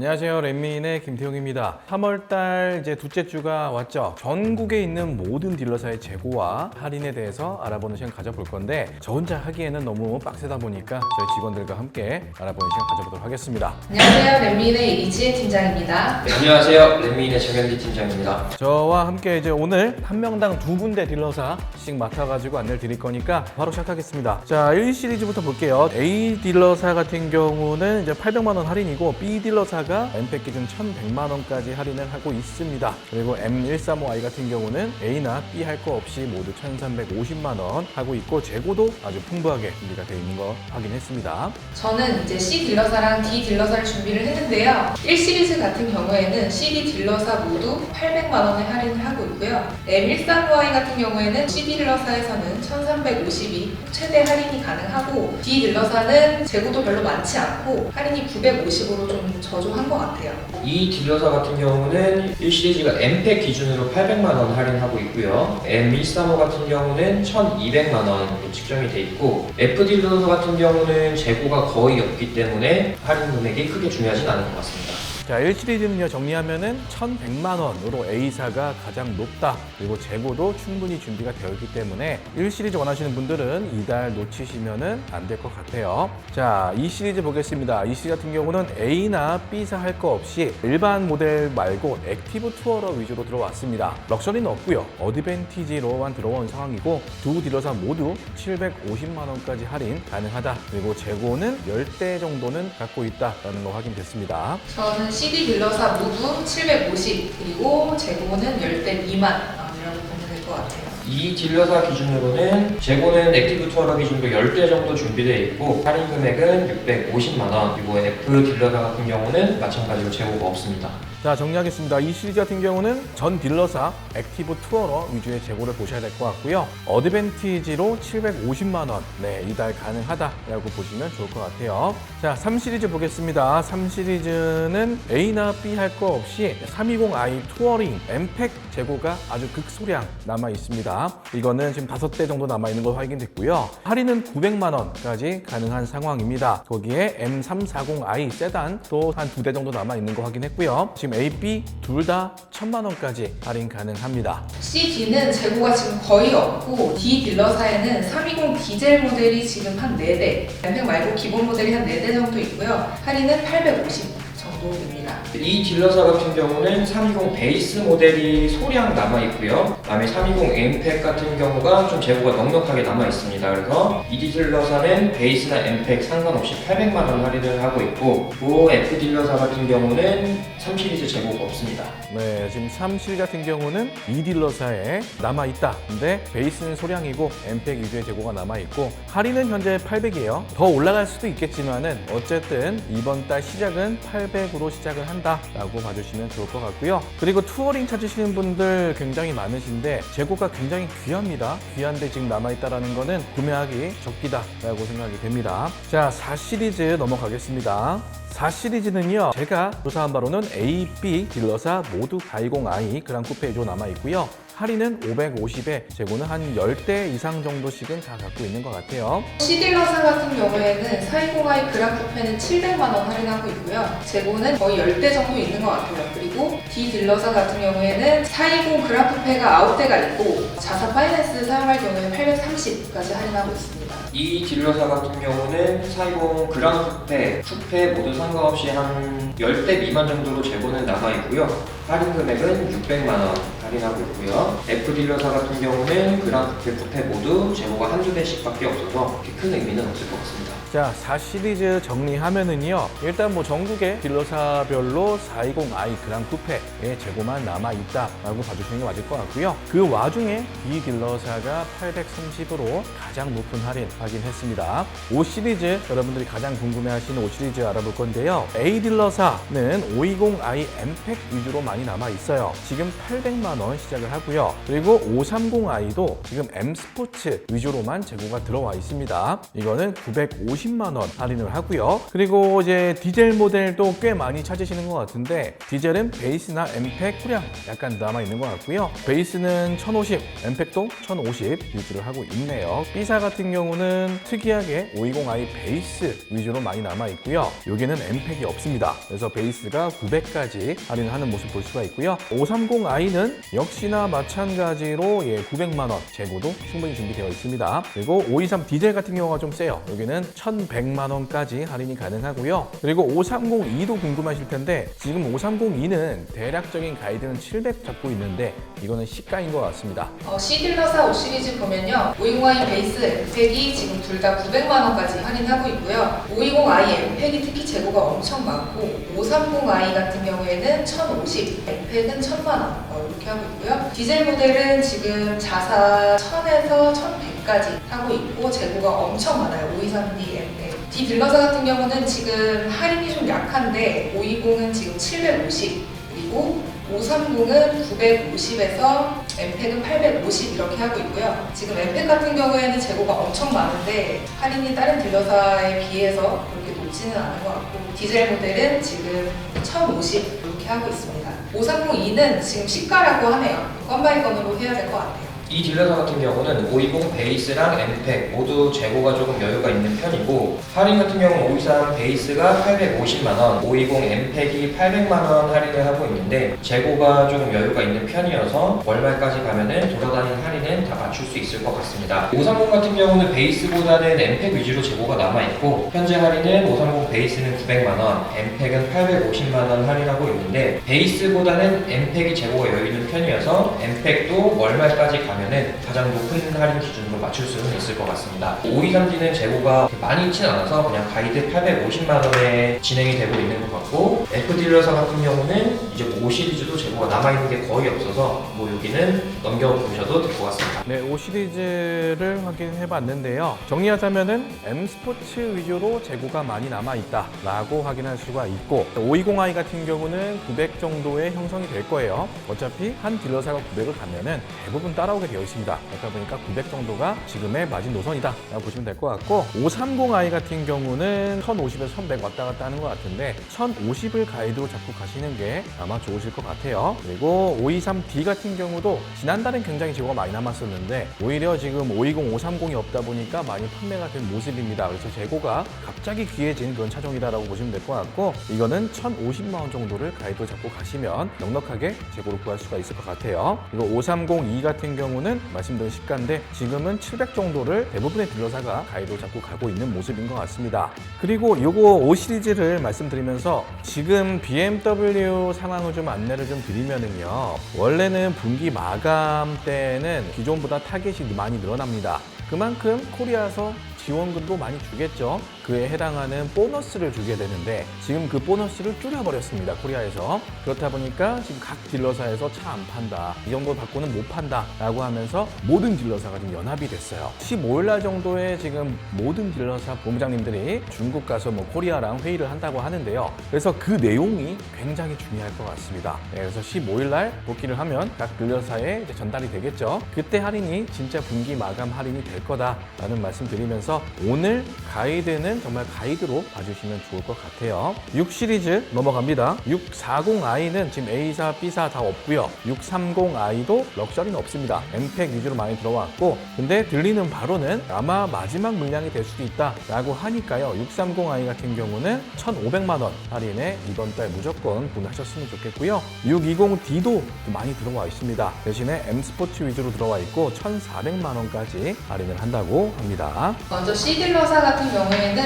안녕하세요. 랜민의 김태용입니다. 3월달 이제 둘째 주가 왔죠. 전국에 있는 모든 딜러사의 재고와 할인에 대해서 알아보는 시간 가져볼 건데 저 혼자 하기에는 너무 빡세다 보니까 저희 직원들과 함께 알아보는 시간 가져보도록 하겠습니다. 안녕하세요. 랜민의 이지혜 팀장입니다. 네, 안녕하세요. 렛미인의 정현기 팀장입니다. 저와 함께 이제 오늘 한 명당 두 군데 딜러사씩 맡아가지고 안내를 드릴 거니까 바로 시작하겠습니다. 자, 1 시리즈부터 볼게요. A 딜러사 같은 경우는 이제 800만 원 할인이고 B 딜러사가 M팩 기준 1,100만 원까지 할인을 하고 있습니다. 그리고 M135i 같은 경우는 A나 B 할 거 없이 모두 1,350만 원 하고 있고 재고도 아주 풍부하게 준비가 되어 있는 거 확인했습니다. 저는 이제 C 딜러사랑 D 딜러사를 준비를 했는데요. 1 시리즈 같은 경우에는 CD 딜러사 모두 800만 원에 할인을 하고 있고요. M135i 같은 경우에는 CD 딜러사에서는 1,350이 최대 할인이 가능하고 D 딜러사는 재고도 별로 많지 않고 할인이 950으로 좀 저조한 것 같아요. 이 딜러사 같은 경우는 1시리즈가 M팩 기준으로 800만 원 할인하고 있고요. M135 같은 경우는 1,200만 원으로 측정이 돼 있고 F 딜러사 같은 경우는 재고가 거의 없기 때문에 할인 금액이 크게 중요하진 않은 것 같습니다. 자, 1시리즈는요, 정리하면은 1,100만 원으로 A사가 가장 높다. 그리고 재고도 충분히 준비가 되어 있기 때문에 1시리즈 원하시는 분들은 이달 놓치시면은 안 될 것 같아요. 자, 2시리즈 보겠습니다. 2시리즈 같은 경우는 A나 B사 할 거 없이 일반 모델 말고 액티브 투어러 위주로 들어왔습니다. 럭셔리는 없고요. 어드밴티지로만 들어온 상황이고 두 딜러사 모두 750만 원까지 할인 가능하다. 그리고 재고는 10대 정도는 갖고 있다라는 거 확인됐습니다. 저는 CD 딜러사 모두 750 그리고 재고는 10대 미만이라고 보면 될 것 같아요. 이 딜러사 기준으로는 재고는 액티브 투어러 기준으로 10대 정도 준비되어 있고 할인 금액은 650만 원 그리고 F 딜러사 같은 경우는 마찬가지로 재고가 없습니다. 자 정리하겠습니다. 이 시리즈 같은 경우는 전 딜러사 액티브 투어러 위주의 재고를 보셔야 될 것 같고요. 어드밴티지로 750만 원, 네 이달 가능하다라고 보시면 좋을 것 같아요. 자, 3 시리즈 보겠습니다. 3 시리즈는 A나 B 할 거 없이 320i 투어링 M팩 재고가 아주 극소량 남아 있습니다. 이거는 지금 다섯 대 정도 남아 있는 거 확인됐고요. 할인은 900만 원까지 가능한 상황입니다. 거기에 M340i 세단 또 한 두 대 정도 남아 있는 거 확인했고요. 지금 A, B 둘 다 1000만 원까지 할인 가능합니다. CD는 재고가 지금 거의 없고 D 딜러사에는 320 디젤 모델이 지금 한 4대, 램팩 말고 기본 모델이 한 4대 정도 있고요. 할인은 850 정도 됩니다. 이 딜러사 같은 경우는 320 베이스 모델이 소량 남아 있고요. 그다음에 320 M팩 같은 경우가 좀 재고가 넉넉하게 남아 있습니다. 그래서 이 딜러사는 베이스나 M팩 상관없이 800만 원 할인을 하고 있고 그 F 딜러사 같은 경우는 3 시리즈 재고가 없습니다. 네, 지금 3 시리즈 같은 경우는 이 딜러사에 남아 있다. 근데 베이스는 소량이고 M팩 위주의 재고가 남아 있고 할인은 현재 800이에요. 더 올라갈 수도 있겠지만은 어쨌든 이번 달 시작은 800 으로 시작을 한다라고 봐주시면 좋을 것 같고요. 그리고 투어링 찾으시는 분들 굉장히 많으신데 재고가 굉장히 귀합니다. 귀한데 지금 남아 있다라는 거는 구매하기 적기다라고 생각이 됩니다. 자, 4 시리즈 넘어가겠습니다. 4 시리즈는요 제가 조사한 바로는 A, B 딜러사 모두 420i 그랑 쿠페 위주로 남아 있고요 할인은 550에 재고는 한 10대 이상 정도씩은 다 갖고 있는 것 같아요 C 딜러사 같은 경우에는 420i 그랑 쿠페는 700만 원 할인하고 있고요. 재고는 거의 10대 정도 있는 것 같아요. 그리고 D 딜러사 같은 경우에는 420 그랑 쿠페가 9대가 있고 자사 파이낸스 사용할 경우에는 830까지 할인하고 있습니다. 이 딜러사 같은 경우는 420 그랑 쿠페, 쿠페 모두 상관없이 한 10대 미만 정도로 재고는 남아 있고요. 할인 금액은 600만 원 할인하고 있고요. F 딜러사 같은 경우는 그랑 쿠페, 쿠페 모두 재고가 한두 대씩 밖에 없어서 그렇게 큰 의미는 없을 것 같습니다. 자, 4 시리즈 정리하면은요. 일단 뭐 전국의 딜러사별로 420i 그랑 쿠페의 재고만 남아 있다라고 봐주시는 게 맞을 것 같고요. 그 와중에 B 딜러사가 830으로 가장 높은 할인 확인했습니다. 5 시리즈 여러분들이 가장 궁금해하시는 5 시리즈 알아볼 건데요. A 딜러사는 520i M팩 위주로 많이 남아 있어요. 지금 800만 원 시작을 하고요. 그리고 530i도 지금 M 스포츠 위주로만 재고가 들어와 있습니다. 이거는 950 350만 원 할인을 하고요. 그리고 이제 디젤 모델도 꽤 많이 찾으시는 것 같은데 디젤은 베이스나 엠팩 후량 약간 남아 있는 것 같고요. 베이스는 1050, 엠팩도 1050 유지를 하고 있네요. B사 같은 경우는 특이하게 520i 베이스 위주로 많이 남아 있고요. 여기는 엠팩이 없습니다. 그래서 베이스가 900까지 할인하는 모습 볼 수가 있고요. 530i는 역시나 마찬가지로 예, 900만 원 재고도 충분히 준비되어 있습니다. 그리고 523 디젤 같은 경우가 좀 세요. 여기는 1,100만 원까지 할인이 가능하고요. 그리고 530e도 궁금하실 텐데 지금 530e는 대략적인 가이드는 700 잡고 있는데 이거는 시가인 것 같습니다. 어, C딜러사 5 시리즈 보면요. 520i 베이스 엠팩이 지금 둘 다 900만 원까지 할인하고 있고요. 520i 엠팩이 특히 재고가 엄청 많고 530i 같은 경우에는 1050, 엠팩은 1000만 원 어, 이렇게 하고 있고요. 디젤 모델은 지금 자사 1000에서 1100 까지 하고 있고 재고가 엄청 많아요. 523D 엠팩. D 딜러사 같은 경우는 지금 할인이 좀 약한데 520은 지금 750 그리고 530은 950에서 엠팩은 850 이렇게 하고 있고요. 지금 엠팩 같은 경우에는 재고가 엄청 많은데 할인이 다른 딜러사에 비해서 그렇게 높지는 않은 것 같고 디젤 모델은 지금 1050 이렇게 하고 있습니다. 530e는 지금 시가라고 하네요. 건바이 건으로 해야 될 것 같아요. 이 딜러사 같은 경우는 520 베이스랑 엠팩 모두 재고가 조금 여유가 있는 편이고 할인 같은 경우는 523 베이스가 850만원, 520 엠팩이 800만원 할인을 하고 있는데 재고가 조금 여유가 있는 편이어서 월말까지 가면은 돌아다니는 할인은 다 맞출 수 있을 것 같습니다. 530 같은 경우는 베이스보다는 엠팩 위주로 재고가 남아있고 현재 할인은 530 베이스는 900만원, 엠팩은 850만원 할인하고 있는데 베이스보다는 엠팩이 재고가 여유 있는 편이어서 엠팩도 월말까지 가면 은 가장 높은 할인 기준으로 맞출 수는 있을 것 같습니다. 523D는 재고가 많이 있진 않아서 그냥 가이드 850만 원에 진행이 되고 있는 것 같고 F딜러사 같은 경우는 이제 5 시리즈도 재고가 남아있는 게 거의 없어서 뭐 여기는 넘겨보셔도 될 것 같습니다. 네, 5 시리즈를 확인해 봤는데요. 정리하자면은 M 스포츠 위주로 재고가 많이 남아 있다라고 확인할 수가 있고 520i 같은 경우는 900 정도의 형성이 될 거예요. 어차피 한 딜러사가 900을 가면은 대부분 따라오게 되어 있습니다. 그러다 보니까 900 정도가 지금의 마진 노선이다 라고 보시면 될 것 같고 530i 같은 경우는 1050에서 1100 왔다 갔다 하는 것 같은데 1050을 가이드로 잡고 가시는 게 아마 좋으실 것 같아요. 그리고 523D 같은 경우도 지난달엔 굉장히 재고가 많이 남았었는데 오히려 지금 520, 530이 없다 보니까 많이 판매가 된 모습입니다. 그래서 재고가 갑자기 귀해진 그런 차종이다라고 보시면 될 것 같고 이거는 1,050만 원 정도를 가이드로 잡고 가시면 넉넉하게 재고를 구할 수가 있을 것 같아요. 그리고 530E 같은 경우는 말씀드린 시가인데 지금은 700 정도를 대부분의 딜러사가 가이드로 잡고 가고 있는 모습인 것 같습니다. 그리고 요거 5 시리즈를 말씀드리면서 지금 BMW 상황을 좀 안내를 좀 드리면은요. 원래는 분기 마감 때는 기존보다 타겟이 많이 늘어납니다. 그만큼 코리아에서 지원금도 많이 주겠죠. 그에 해당하는 보너스를 주게 되는데 지금 그 보너스를 줄여버렸습니다. 코리아에서. 그렇다 보니까 지금 각 딜러사에서 차 안 판다. 이 정도 받고는 못 판다. 라고 하면서 모든 딜러사가 지금 연합이 됐어요. 15일 날 정도에 지금 모든 딜러사 본부장님들이 중국 가서 뭐 코리아랑 회의를 한다고 하는데요. 그래서 그 내용이 굉장히 중요할 것 같습니다. 네, 그래서 15일 날 복귀를 하면 각 딜러사에 전달이 되겠죠. 그때 할인이 진짜 분기 마감 할인이 될 거다라는 말씀 드리면서 오늘 가이드는 정말 가이드로 봐주시면 좋을 것 같아요. 6 시리즈 넘어갑니다. 640i는 지금 A사, B사 다 없고요. 630i도 럭셔리는 없습니다. 엠팩 위주로 많이 들어왔고 근데 들리는 바로는 아마 마지막 물량이 될 수도 있다라고 하니까요. 630i 같은 경우는 1,500만 원 할인에 이번 달 무조건 구매하셨으면 좋겠고요. 620D도 많이 들어와 있습니다. 대신에 M 스포츠 위주로 들어와 있고 1,400만 원까지 할인을 한다고 합니다. 먼저 C딜러사 같은 경우에는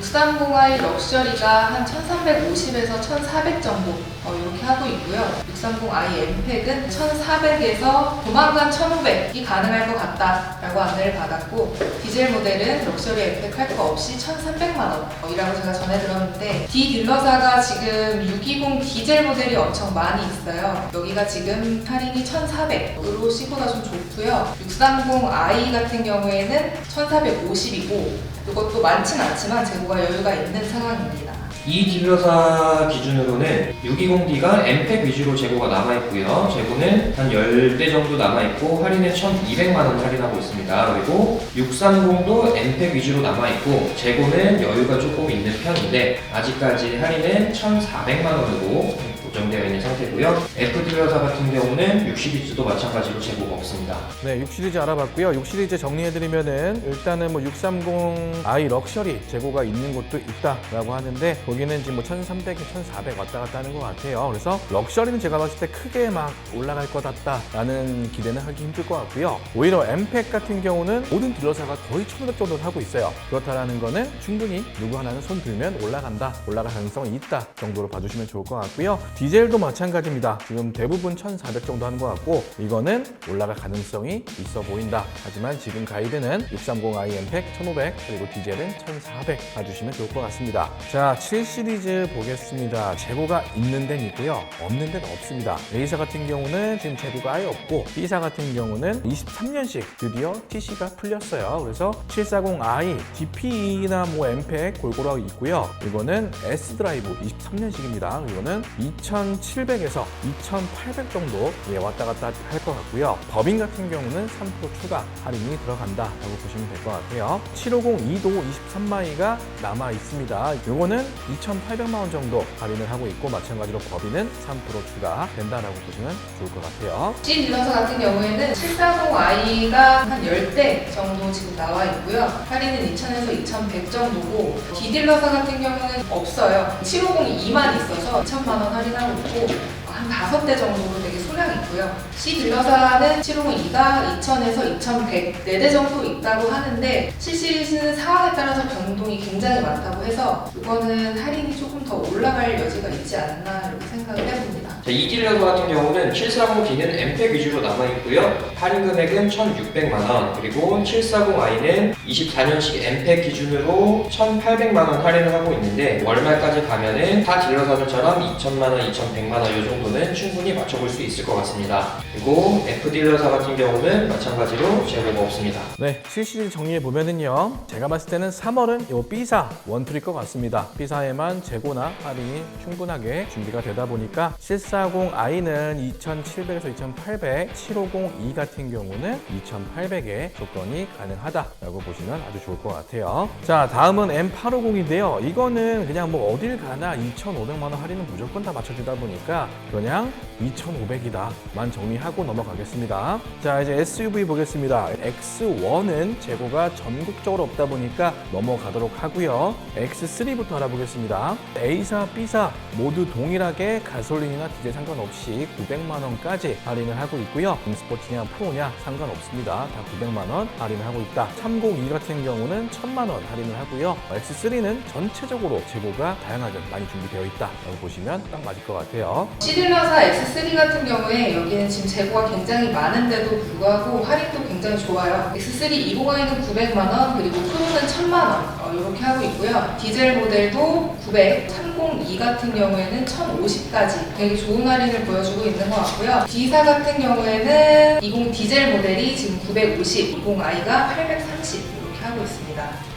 630i 럭셔리가 한 1350에서 1400 정도 어, 이렇게 하고 있고요. 630i 엠팩은 1400에서 조만간 1500이 가능할 것 같다라고 안내를 받았고 디젤 모델은 럭셔리 엠팩 할 거 없이 1300만 원이라고 제가 전해 들었는데 D 딜러사가 지금 620 디젤 모델이 엄청 많이 있어요. 여기가 지금 할인이 1400으로 C보다 좀 좋고요. 630i 같은 경우에는 1450이고 이것도 많진 않 지만 재고가 여유가 있는 상황입니다. 이 딜러사 기준으로는 620D가 엠팩 위주로 재고가 남아있고요. 재고는 한 10대 정도 남아있고 할인은 1,200만원 할인하고 있습니다. 그리고 630도 엠팩 위주로 남아있고 재고는 여유가 조금 있는 편인데 아직까지 할인은 1,400만원으로 고정되어 있는 상태고요. F 딜러사 같은 경우는 6 시리즈도 마찬가지로 재고가 없습니다. 네, 6 시리즈 알아봤고요. 6 시리즈 정리해드리면은 일단은 뭐 630i 럭셔리 재고가 있는 곳도 있다라고 하는데 거기는 지금 뭐 1300, 1400 왔다 갔다 하는 것 같아요. 그래서 럭셔리는 제가 봤을 때 크게 막 올라갈 것 같다라는 기대는 하기 힘들 것 같고요. 오히려 엠팩 같은 경우는 모든 딜러사가 거의 1500 정도는 하고 있어요. 그렇다라는 거는 충분히 누구 하나는 손 들면 올라간다, 올라갈 가능성이 있다 정도로 봐주시면 좋을 것 같고요. 디젤도 마찬가지입니다. 지금 대부분 1400 정도 하는 것 같고 이거는 올라갈 가능성이 있어 보인다. 하지만 지금 가이드는 630i 엠팩 1500 그리고 디젤은 1400 봐주시면 좋을 것 같습니다. 자, 7 시리즈 보겠습니다. 재고가 있는 데는 있고요. 없는 데는 없습니다. 레이사 같은 경우는 지금 재고가 아예 없고 B사 같은 경우는 23년식 드디어 TC가 풀렸어요. 그래서 740i, DPE나 뭐 엠팩 골고루 있고요. 이거는 S 드라이브 23년식입니다. 이거는 2,700에서 2,800 정도 예, 왔다 갔다 할 것 같고요. 법인 같은 경우는 3% 추가 할인이 들어간다라고 보시면 될 것 같아요. 750E도 23마이가 남아 있습니다. 이거는 2,800만 원 정도 할인을 하고 있고 마찬가지로 법인은 3% 추가 된다라고 보시면 좋을 것 같아요. C 딜러사 같은 경우에는 740i가 한 10대 정도 지금 나와 있고요. 할인은 2,000에서 2,100 정도고 D 딜러사 같은 경우는 없어요. 750e만 있어서 2,000만 원 할인 하고 있고 한 5대 정도로 되게 소량 있고요. C 딜러사는 750e가 2,000에서 2,100 4대 정도 있다고 하는데 7시리즈는 상황에 따라서 변동이 굉장히 많다고 해서 이거는 할인이 조금 더 올라갈 여지가 있지 않나 이렇게 생각을 해봅니다. 자, 이 딜러사 같은 경우는 740D는 엠팩 위주로 남아있고요. 할인 금액은 1,600만원, 그리고 740i는 24년식 엠팩 기준으로 1,800만 원 할인을 하고 있는데, 월말까지 가면은 타 딜러 사들처럼 2,000만 원, 2,100만 원 이 정도는 충분히 맞춰볼 수 있을 것 같습니다. 그리고 F 딜러사 같은 경우는 마찬가지로 재고가 없습니다. 네, 7시리즈 정리해 보면은요. 제가 봤을 때는 3월은 요 B사 원툴일 것 같습니다. B사에만 재고나 할인이 충분하게 준비가 되다 보니까 740i는 2,700에서 2,800, 750e 같은 경우는 2,800의 조건이 가능하다라고 보시면 아주 좋을 것 같아요. 자, 다음은 M850인데요. 이거는 그냥 뭐 어딜 가나 2,500만 원 할인은 무조건 다 맞춰주다 보니까 그냥 2,500이다만 정리하고 넘어가겠습니다. 자, 이제 SUV 보겠습니다. X1은 재고가 전국적으로 없다 보니까 넘어가도록 하고요. X3부터 알아보겠습니다. A사, B사 모두 동일하게 가솔린이나 디젤 상관없이 900만 원까지 할인을 하고 있고요. 스포츠냐 프로냐 상관없습니다. 다 900만 원 할인을 하고 있다. 302 같은 경우는 1000만 원 할인을 하고요. X3는 전체적으로 재고가 다양하게 많이 준비되어 있다라고 보시면 딱 맞을 것 같아요. 시딜러사 X3 같은 경우에 여기는 지금 재고가 굉장히 많은데도 불구하고 할인도 굉장히 좋아요. X3 20i는 900만 원, 그리고 프로는 1000만 원 어, 이렇게 하고 있고요. 디젤 모델도 900, 302 같은 경우에는 1050까지 되게 좋은 할인을 보여주고 있는 것 같고요. D사 같은 경우에는 20 디젤 모델이 지금 950, 20i가 830 이렇게 하고 있습니다.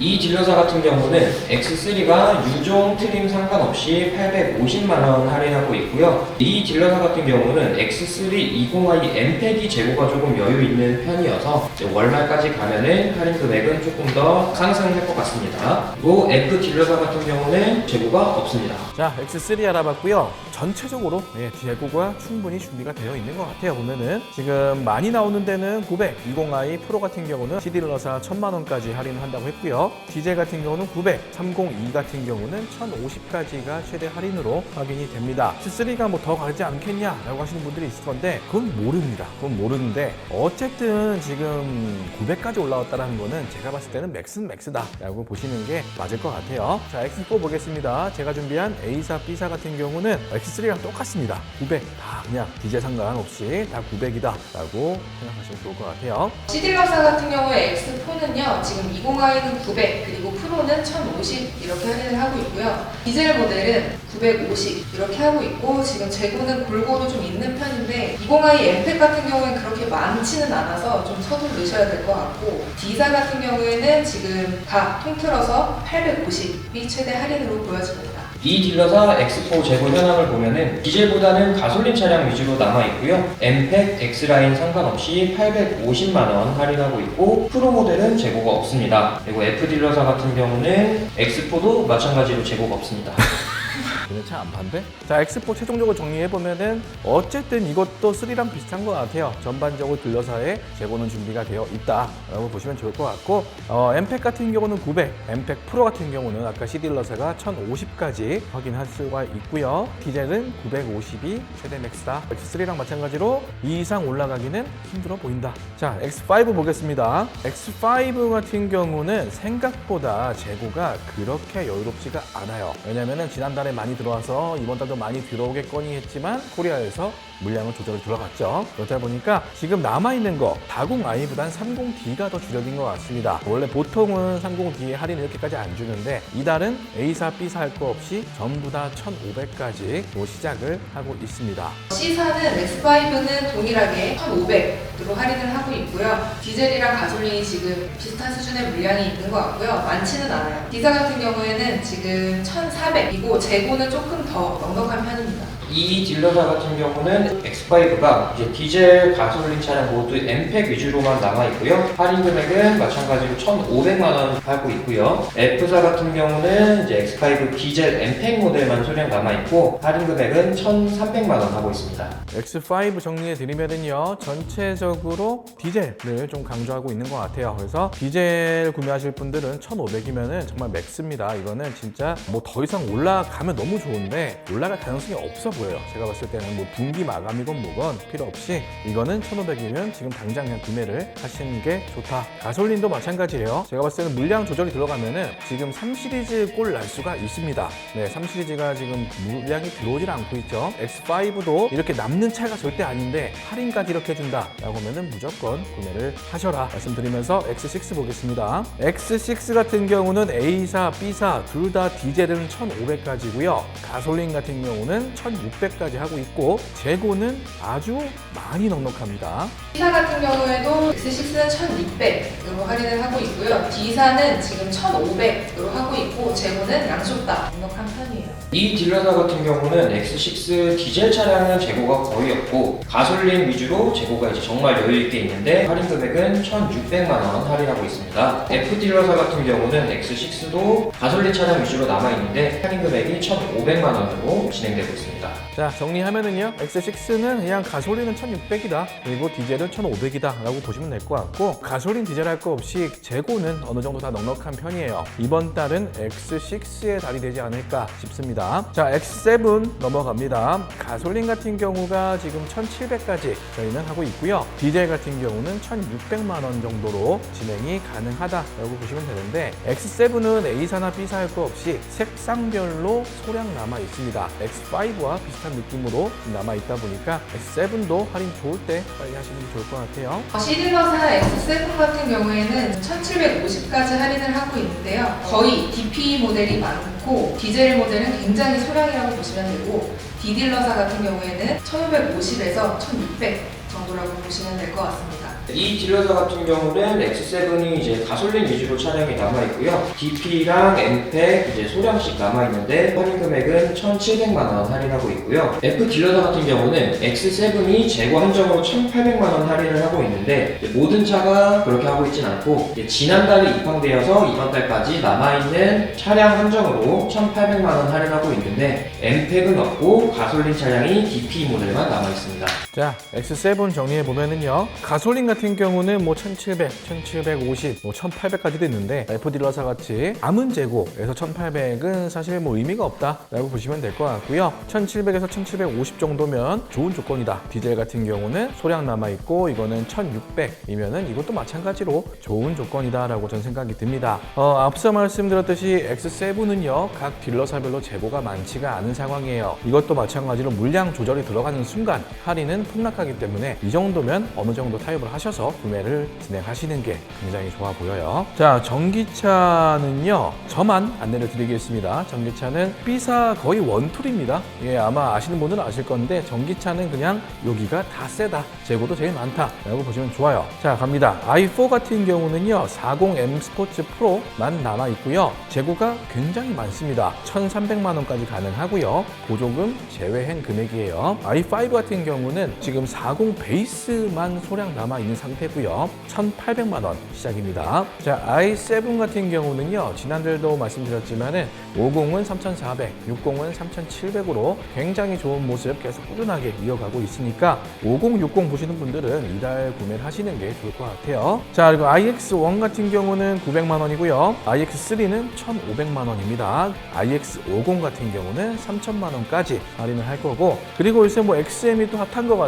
이 딜러사 같은 경우는 X3가 유종 트림 상관없이 850만원 할인하고 있고요. 이 딜러사 같은 경우는 X3 20i 엠팩이 재고가 조금 여유 있는 편이어서 월말까지 가면은 할인 금액은 조금 더 상승할 것 같습니다. 그리고 F 딜러사 같은 경우는 재고가 없습니다. 자, X3 알아봤고요. 전체적으로 예, 재고가 충분히 준비가 되어 있는 것 같아요. 보면은 지금 많이 나오는 데는 900, 20i 프로 같은 경우는 CD러사 1000만 원까지 할인을 한다고 했고요. 디젤 같은 경우는 900, 302 같은 경우는 1050까지가 최대 할인으로 확인이 됩니다. C3가 뭐 더 가지 않겠냐라고 하시는 분들이 있을 건데 그건 모릅니다. 그건 모르는데 어쨌든 지금 900까지 올라왔다는 거는 제가 봤을 때는 맥스는 맥스다라고 보시는 게 맞을 것 같아요. 자, X4 보겠습니다. 제가 준비한 A사, B사 같은 경우는 X3랑 똑같습니다. 900 다 그냥 디젤 상관없이 다 900이다라고 생각하시면 좋을 것 같아요. 시딜러사 같은 경우에 X4는요, 지금 20i는 900, 그리고 프로는 1050 이렇게 할인을 하고 있고요. 디젤 모델은 950 이렇게 하고 있고, 지금 재고는 골고루 좀 있는 편인데, 20i 엠팩 같은 경우에는 그렇게 많지는 않아서 좀 서두르셔야 될 것 같고, D사 같은 경우에는 지금 다 통틀어서 850이 최대 할인으로 보여집니다. 이 딜러사 X4 재고 현황을 보면은 디젤보다는 가솔린 차량 위주로 남아 있고요. 엠팩, X라인 상관없이 850만 원 할인하고 있고 프로 모델은 재고가 없습니다. 그리고 F 딜러사 같은 경우는 X4도 마찬가지로 재고가 없습니다. 얘네 차안 판대? 자, X4 최종적으로 정리해보면은 어쨌든 이것도 3랑 비슷한 것 같아요. 전반적으로 딜러사에 재고는 준비가 되어 있다라고 보시면 좋을 것 같고 어, 엠팩 같은 경우는 900, 엠팩 프로 같은 경우는 아까 C딜러사가 1050까지 확인할 수가 있고요. 디젤은 952 최대 맥스다. X3랑 마찬가지로 이 이상 올라가기는 힘들어 보인다. 자, X5 보겠습니다. X5 같은 경우는 생각보다 재고가 그렇게 여유롭지가 않아요. 왜냐면은 지난달에 많이 들어와서 이번 달도 많이 들어오겠거니 했지만 코리아에서 물량은 조절이 들어갔죠. 그렇다 보니까 지금 남아있는 거 40i보단 30D가 더 주력인 것 같습니다. 원래 보통은 30D에 할인 이렇게까지 안 주는데 이달은 A사, B사 할 거 없이 전부 다 1,500까지 시작을 하고 있습니다. C사는 X5는 동일하게 1,500으로 할인을 하고 있고요. 디젤이랑 가솔린이 지금 비슷한 수준의 물량이 있는 것 같고요. 많지는 않아요. D사 같은 경우에는 지금 1,400이고 재고는 조금 더 넉넉한 편입니다. 이 딜러사 같은 경우는 X5가 이제 디젤, 가솔린 차량 모두 엠팩 위주로만 남아 있고요. 할인 금액은 마찬가지로 1,500만 원 하고 있고요. F사 같은 경우는 이제 X5 디젤 엠팩 모델만 소량 남아 있고 할인 금액은 1,300만 원 하고 있습니다. X5 정리해 드리면은요 전체적으로 디젤을 좀 강조하고 있는 것 같아요 그래서 디젤 구매하실 분들은 1500이면은 정말 맥스입니다 이거는 진짜 뭐 더 이상 올라가면 너무 좋은데 올라갈 가능성이 없어 보여요 제가 봤을 때는 뭐 분기 마감이건 뭐건 필요 없이 이거는 1500이면 지금 당장 그냥 구매를 하시는 게 좋다. 가솔린도 마찬가지예요. 제가 봤을 때는 물량 조절이 들어가면은 지금 3시리즈 꼴 날 수가 있습니다. 네 3시리즈가 지금 물량이 들어오질 않고 있죠. X5도 이렇게 남는 차가 절대 아닌데 할인까지 이렇게 해준다 라고 하면은 무조건 구매를 하셔라 말씀드리면서 X6 보겠습니다. X6 같은 경우는 A사, B사 둘 다 디젤은 1500까지고요. 가솔린 같은 경우는 1600 까지 하고 있고 재고는 아주 많이 넉넉합니다 C사 같은 경우에도 X6는 1,600으로 할인을 하고 있고요. D사는 지금 1,500으로 하고 있고 재고는 양쪽 다 이 딜러사 같은 경우는 X6 디젤 차량은 재고가 거의 없고 가솔린 위주로 재고가 이제 정말 여유 있게 있는데 할인 금액은 1,600만 원 할인하고 있습니다. F 딜러사 같은 경우는 X6도 가솔린 차량 위주로 남아 있는데 할인 금액이 1,500만 원으로 진행되고 있습니다. 자 정리하면은요 X6는 그냥 가솔린은 1600이다 그리고 디젤은 1500이다 라고 보시면 될 것 같고 가솔린 디젤 할 거 없이 재고는 어느 정도 다 넉넉한 편이에요 이번 달은 X6의 달이 되지 않을까 싶습니다 자 X7 넘어갑니다 가솔린 같은 경우가 지금 1700까지 저희는 하고 있고요 디젤 같은 경우는 1600만 원 정도로 진행이 가능하다라고 보시면 되는데 X7은 A사나 B사 할 거 없이 색상별로 소량 남아 있습니다 X5와 비슷한 느낌으로 남아 있다 보니까 X7도 할인 좋을 때 빨리 하시는 게 좋을 것 같아요. C딜러사 X7 같은 경우에는 1750까지 할인을 하고 있는데요. 거의 DP 모델이 많고 디젤 모델은 굉장히 소량이라고 보시면 되고 D딜러사 같은 경우에는 1550에서 1600 정도라고 보시면 될 것 같습니다. 이 딜러사 같은 경우는 X7이 이제 가솔린 위주로 차량이 남아 있고요. DP랑 엠팩 이제 소량씩 남아 있는데 할인 금액은 1,700만 원 할인하고 있고요. F 딜러사 같은 경우는 X7이 재고 한정으로 1,800만 원 할인을 하고 있는데 모든 차가 그렇게 하고 있진 않고 지난달에 입항되어서 이번 달까지 남아 있는 차량 한정으로 1,800만 원 할인하고 있는데 엠팩은 없고 가솔린 차량이 DP 모델만 남아 있습니다. 자, X7 정리해 보면은요. 가솔린 같은 경우는 뭐 1700, 1750, 뭐 1800까지도 있는데 F 딜러사 같이 남은 재고에서 1800은 사실 뭐 의미가 없다라고 보시면 될 것 같고요. 1700에서 1750 정도면 좋은 조건이다. 디젤 같은 경우는 소량 남아 있고 이거는 1600이면은 이것도 마찬가지로 좋은 조건이다라고 전 생각이 듭니다. 어, 앞서 말씀드렸듯이 X7은요. 각 딜러사별로 재고가 많지가 않은 상황이에요. 이것도 마찬가지로 물량 조절이 들어가는 순간 할인은 폭락하기 때문에 이 정도면 어느 정도 타협을 하셔서 구매를 진행하시는 게 굉장히 좋아 보여요. 자, 전기차는요. 저만 안내를 드리겠습니다. 전기차는 B사 거의 원툴입니다. 예, 아마 아시는 분들은 아실 건데 전기차는 그냥 여기가 다 세다. 재고도 제일 많다라고 보시면 좋아요. 자, 갑니다. i4 같은 경우는요. 40M 스포츠 프로만 남아 있고요. 재고가 굉장히 많습니다. 1,300만 원까지 가능하고요. 보조금 제외한 금액이에요. i5 같은 경우는 지금 40 베이스만 소량 남아 있는 상태고요. 1,800만 원 시작입니다. 자, i7 같은 경우는요. 지난주에도 말씀드렸지만은 50은 3,400, 60은 3,700으로 굉장히 좋은 모습 계속 꾸준하게 이어가고 있으니까 50, 60 보시는 분들은 이달 구매를 하시는 게 좋을 것 같아요. 자, 그리고 iX1 같은 경우는 900만 원이고요. iX3는 1,500만 원입니다. iX50 같은 경우는 3천만 원까지 할인을 할 거고 그리고 요새 뭐 XM이 또 핫한 것 같아요.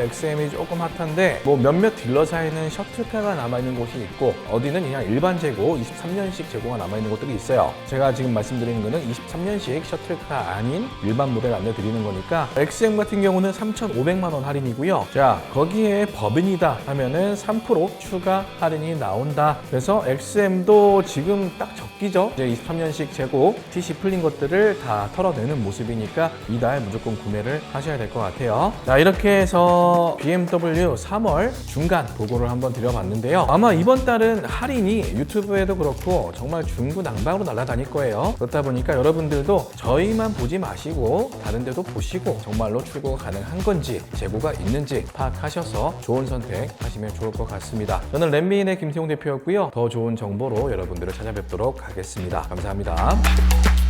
XM이 조금 핫한데 뭐 몇몇 딜러사에는 셔틀카가 남아 있는 곳이 있고 어디는 그냥 일반 재고 23년식 재고가 남아 있는 곳들이 있어요. 제가 지금 말씀드리는 거는 23년식 셔틀카 아닌 일반 모델 안내드리는 거니까 XM 같은 경우는 3,500만 원 할인이고요. 자 거기에 법인이다 하면은 3% 추가 할인이 나온다. 그래서 XM도 지금 딱 적기죠. 이제 23년식 재고 TC 풀린 것들을 다 털어내는 모습이니까 이달 무조건 구매를 하셔야 될 것 같아요. 자 이렇게 해서 BMW 3월 중간 보고를 한번 드려봤는데요. 아마 이번 달은 할인이 유튜브에도 그렇고 정말 중구난방으로 날아다닐 거예요. 그렇다 보니까 여러분들도 저희만 보지 마시고 다른 데도 보시고 정말로 출고가 가능한 건지 재고가 있는지 파악하셔서 좋은 선택 하시면 좋을 것 같습니다. 저는 랜미인의 김태용 대표였고요. 더 좋은 정보로 여러분들을 찾아뵙도록 하겠습니다. 감사합니다.